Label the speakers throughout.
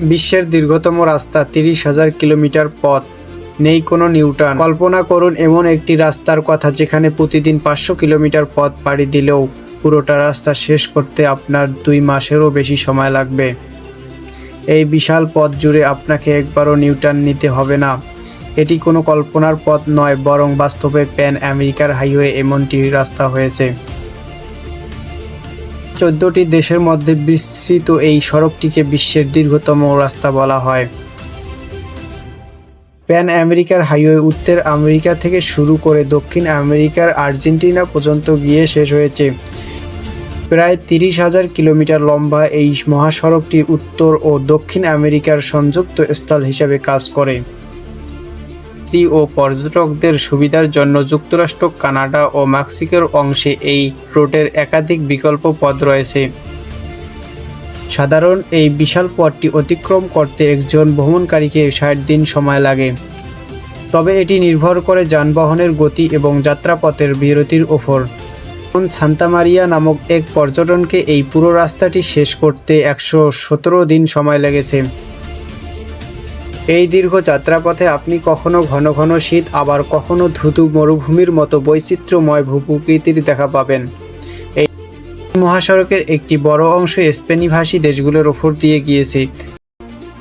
Speaker 1: বিশ্বের দীর্ঘতম রাস্তা তিরিশ হাজার কিলোমিটার পথ। নেই কোনো নিউটার্ন। কল্পনা করুন, এমন একটি রাস্তার কথা যেখানে প্রতিদিন পাঁচশো কিলোমিটার পথ পাড়ি দিলেও পুরোটা রাস্তা শেষ করতে আপনার দুই মাসেরও বেশি সময় লাগবে। এই বিশাল পথ জুড়ে আপনাকে একবারও নিউটার্ন নিতে হবে না। এটি কোনো কল্পনার পথ নয়, বরং বাস্তবে প্যান আমেরিকার হাইওয়ে এমনটি রাস্তা হয়েছে। চোদ্দটি দেশের মধ্যে বিস্তৃত এই সড়কটিকে বিশ্বের দীর্ঘতম রাস্তা বলা হয়। প্যান আমেরিকার হাইওয়ে উত্তর আমেরিকা থেকে শুরু করে দক্ষিণ আমেরিকার আর্জেন্টিনা পর্যন্ত গিয়ে শেষ হয়েছে। প্রায় তিরিশ হাজার কিলোমিটার লম্বা এই মহাসড়কটি উত্তর ও দক্ষিণ আমেরিকার সংযুক্ত স্থল হিসেবে কাজ করে। যাত্রী ও পর্যটকদের সুবিধার জন্য যুক্তরাষ্ট্র, কানাডা ও মেক্সিকোর অংশে এই রুটের একাধিক বিকল্প পথ রয়েছে। সাধারণ এই বিশাল পথটি অতিক্রম করতে একজন ভ্রমণকারীকে ষাট দিন সময় লাগে। তবে এটি নির্ভর করে যানবাহনের গতি এবং যাত্রাপথের বিরতির ওপর সান্তা মারিয়া নামক এক পর্যটনকে এই পুরো রাস্তাটি শেষ করতে একশো সতেরো দিন সময় লেগেছে। এই দীর্ঘ যাত্রাপথে আপনি কখনো ঘন ঘন শীত, আবার কখনো ধুতু মরুভূমির মতো বৈচিত্র্যময় ভূপ্রকৃতির দেখা পাবেন। এই মহাসড়কের একটি বড় অংশ স্পেনিভাষী দেশগুলোর ওপর দিয়ে গিয়েছে।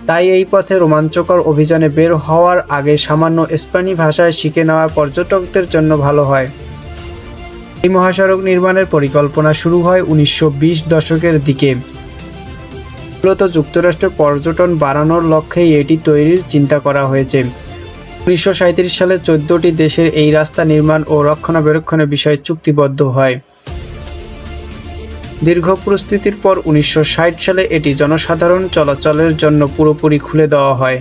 Speaker 1: তাই এই পথে রোমাঞ্চকর অভিযানে বের হওয়ার আগে সামান্য স্পেনি ভাষায় শিখে নেওয়া পর্যটকদের জন্য ভালো হয়। এই মহাসড়ক নির্মাণের পরিকল্পনা শুরু হয় উনিশশো বিশ দশকের দিকে। মূলত যুক্তরাষ্ট্রের পর্যটন বাড়ানোর লক্ষ্যেই এটি তৈরির চিন্তা করা হয়েছে। উনিশশো সাঁইত্রিশ সালে চোদ্দটি দেশের এই রাস্তা নির্মাণ ও রক্ষণাবেক্ষণের বিষয়ে চুক্তিবদ্ধ হয়। দীর্ঘ প্রস্তুতির পর উনিশশো ষাট সালে এটি জনসাধারণ চলাচলের জন্য পুরোপুরি খুলে দেওয়া হয়।